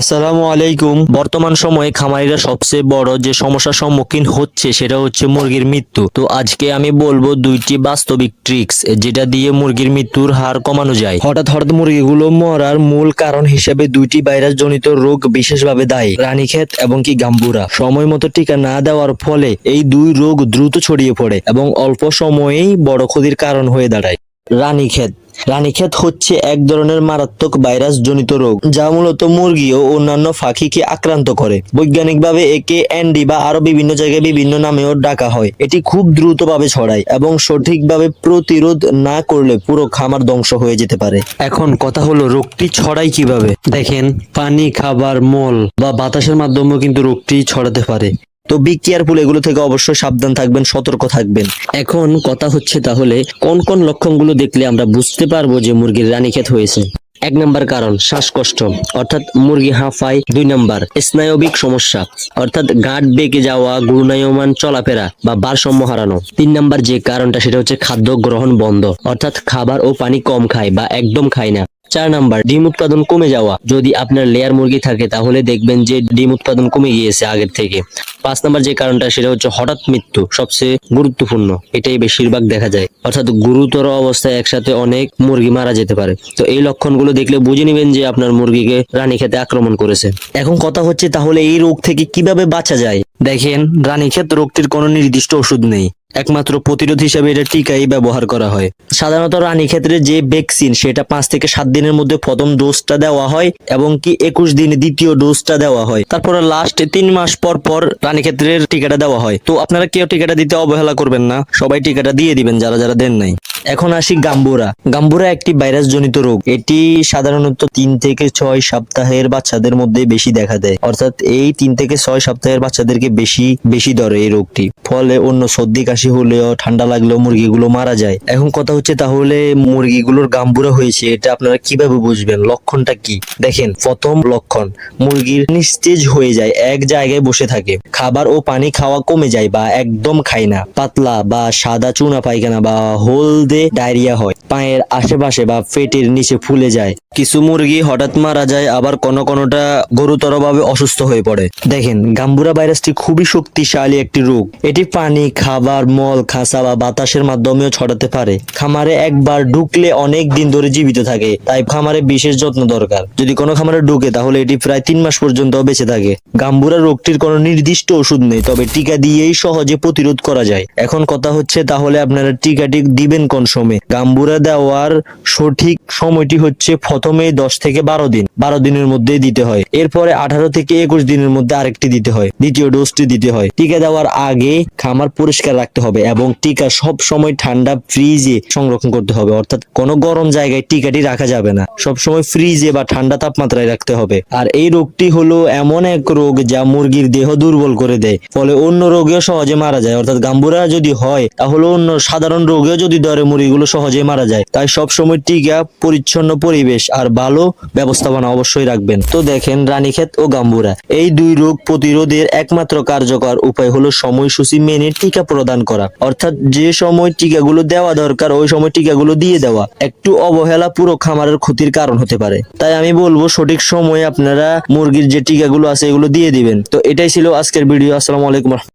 আসসালামু আলাইকুম। বর্তমান সময়ে খামারিরা সবচেয়ে বড় যে সমস্যার সম্মুখীন হচ্ছে সেটা হচ্ছে মুরগির মৃত্যু। তো আজকে আমি বলব দুইটি বাস্তবিক ট্রিক্স যেটা দিয়ে মুরগির মৃত্যুর হার কমানো যায়। হঠাৎ হঠাৎ মুরগিগুলো মরার মূল কারণ হিসেবে দুইটি ভাইরাস জনিত রোগ বিশেষভাবে দায়ী, রানীক্ষেত এবং কি গাম্বুরা। সময় মতো টিকা না দেওয়ার ফলে এই দুই রোগ দ্রুত ছড়িয়ে পড়ে এবং অল্প সময়েই বড় ক্ষতির কারণ হয়ে দাঁড়ায়। রানীক্ষেত। রানীক্ষেত হচ্ছে এক ধরনের মারাত্মক ভাইরাস জনিত রোগ, যা মূলত মুরগি ও অন্যান্য পাখিকে আক্রান্ত করে। বৈজ্ঞানিকভাবে একে অ্যান্ডি বা আরও বিভিন্ন জায়গায় বিভিন্ন নামেও ডাকা হয়। এটি খুব দ্রুতভাবে ছড়ায় এবং সঠিকভাবে প্রতিরোধ না করলে পুরো খামার ধ্বংস হয়ে যেতে পারে। এখন কথা হলো, রোগটি ছড়ায় কীভাবে? দেখেন, পানি, খাবার, মল বা বাতাসের মাধ্যমেও কিন্তু রোগটি ছড়াতে পারে। তো বি কেয়ারফুল এগুলো থেকে অবশ্যই সাবধান থাকবেন, সতর্ক থাকবেন। এখন কথা হচ্ছে তাহলে, কোন কোন লক্ষণগুলো দেখলে আমরা বুঝতে পারব যে মুরগির রানীক্ষেত হয়েছে? এক নম্বর কারণ, শ্বাসকষ্ট, অর্থাৎ মুরগি হাঁফায় দুই নম্বর, স্নায়বিক সমস্যা, অর্থাৎ গাঁট বেঁকে যাওয়া গুরুনায়মান চলাফেরা বা ভারসাম্য হারানো। তিন নম্বর যে কারণটা, সেটা হচ্ছে খাদ্য গ্রহণ বন্ধ, অর্থাৎ খাবার ও পানি কম খায় বা একদম খায় না। চার নাম্বার, ডিম উৎপাদন কমে যাওয়া। যদি আপনার লেয়ার মুরগি থাকে, তাহলে দেখবেন যে ডিম উৎপাদন কমে গিয়েছে আগের থেকে। পাঁচ নাম্বার যে কারণটা, সেটা হচ্ছে হঠাৎ মৃত্যু, সবচেয়ে গুরুত্বপূর্ণ। এটাই বেশিরভাগ দেখা যায়। অর্থাৎ গুরুতর অবস্থায় একসাথে অনেক মুরগি মারা যেতে পারে। তো এই লক্ষণগুলো দেখলে বুঝে নেবেন যে আপনার মুরগিকে রানী খেতে আক্রমণ করেছে। এখন কথা হচ্ছে, তাহলে এই রোগ থেকে কীভাবে বাঁচা যায়? দেখেন রানীক্ষেত রোগটির কোনো নির্দিষ্ট ওষুধ নেই। একমাত্র প্রতিরোধ হিসাবে এটা টিকাই ব্যবহার করা হয়। সাধারণত রানী ক্ষেত্রে যে ভ্যাকসিন সেটা পাঁচ থেকে সাত দিনের মধ্যে প্রথম ডোজটা দেওয়া হয় এবং কি একুশ দিনে দ্বিতীয় ডোজটা দেওয়া হয়। তারপরে লাস্ট তিন মাস পর পর রানী ক্ষেত্রের টিকাটা দেওয়া হয়। তো আপনারা কেউ টিকাটা দিতে অবহেলা করবেন না। সবাই টিকাটা দিয়ে দিবেন, যারা যারা দেন নাই। এখন আসি গাম্বুরা। গাম্বুরা একটি ভাইরাস জনিত রোগ। এটি সাধারণত তিন থেকে ছয় সপ্তাহের বাচ্চাদের মধ্যে বেশি দেখা দেয়। অর্থাৎ এই তিন থেকে ছয় সপ্তাহের বাচ্চাদেরকে বেশি বেশি ধরে এই রোগটি। ফলে অন্য সর্দি, কাশি হলেও ঠান্ডা লাগলেও মুরগিগুলো মারা যায়। এখন কথা হচ্ছে তাহলে মুরগিগুলোর গাম্বুরা হয়েছে, এটা আপনারা কীভাবে বুঝবেন? লক্ষণটা কি? দেখেন, প্রথম লক্ষণ, মুরগির নিস্তেজ হয়ে যায়, এক জায়গায় বসে থাকে। খাবার ও পানি খাওয়া কমে যায় বা একদম খায় না। পাতলা বা সাদা চুনা পায়খানা বা হলদে ডায়রিয়া হয়। পায়ের আশেপাশে বা পেটের নিচে ফুলে যায়। কিছু মুরগি হঠাৎ মারা যায়, আবার কোনো কোনোটা গুরুতরভাবে অসুস্থ হয়ে পড়ে। দেখেন, গাম্বুরা ভাইরাসটি খুবই শক্তিশালী একটি রোগ। এটি পানি, খাবার, মল খাসা বা বাতাসের মাধ্যমেও ছড়াতে পারে। খামারে একবার ঢুকলে অনেক দিন ধরে জীবিত থাকে, তাই খামারে বিশেষ যত্ন দরকার। যদি কোনো খামারে ঢুকে, তাহলে এটি প্রায় তিন মাস পর্যন্ত বেঁচে থাকে। গাম্বুরা রোগটির কোনো নির্দিষ্ট ওষুধ নেই, তবে টিকা দিয়েই সহজে প্রতিরোধ করা যায়। এখন কথা হচ্ছে, তাহলে আপনারা টিকাটি দিবেন কোন সময়? গাম্বুরা দেওয়ার সঠিক সময়টি হচ্ছে প্রথমে দশ থেকে বারো দিন। বারো দিনের মধ্যে দিতে হয়। এরপরে আঠারো থেকে একুশ দিনের মধ্যে আরেকটি দিতে হয়। দ্বিতীয় ডোজটি দিতে হয়। টিকা দেওয়ার আগে খামার পরিষ্কার রাখতে হবে এবং টিকা সব সময় ঠান্ডা ফ্রিজে সংরক্ষণ করতে হবে। অর্থাৎ কোনো গরম জায়গায় টিকাটি রাখা যাবে না। সব সময় ফ্রিজে বা ঠান্ডা তাপমাত্রায় রাখতে হবে। আর এই রোগটি হলো এমন এক রোগ যা মুরগির দেহ দুর্বল করে দেয়। ফলে অন্য রোগেও সহজে মারা যায়। অর্থাৎ গাম্বুরা যদি হয়, তাহলে অন্য সাধারণ রোগেও যদি ধরে মুরগিগুলো সহজে মারা যায়। তাই সব সময় টিকা, পরিচ্ছন্ন পরিবেশ আর ভালো ব্যবস্থাপনা অবশ্যই রাখবেন। তো দেখেন রানীক্ষেত ও গাম্বুরা। এই দুই রোগ প্রতিরোধের একমাত্র কার্যকর উপায় হলো সময়সূচি মেনে টিকা প্রদান করা। অর্থাৎ যে সময় টিকাগুলো দেওয়া দরকার, ওই সময় টিকাগুলো দিয়ে দেওয়া। একটু অবহেলা পুরো খামারের ক্ষতির কারণ হতে পারে। তাই আমি বলব, সঠিক সময়ে আপনারা মুরগির যে টিকাগুলো আছে, এগুলো দিয়ে দিবেন। তো এটাই ছিল আজকের ভিডিও। আসসালামু আলাইকুম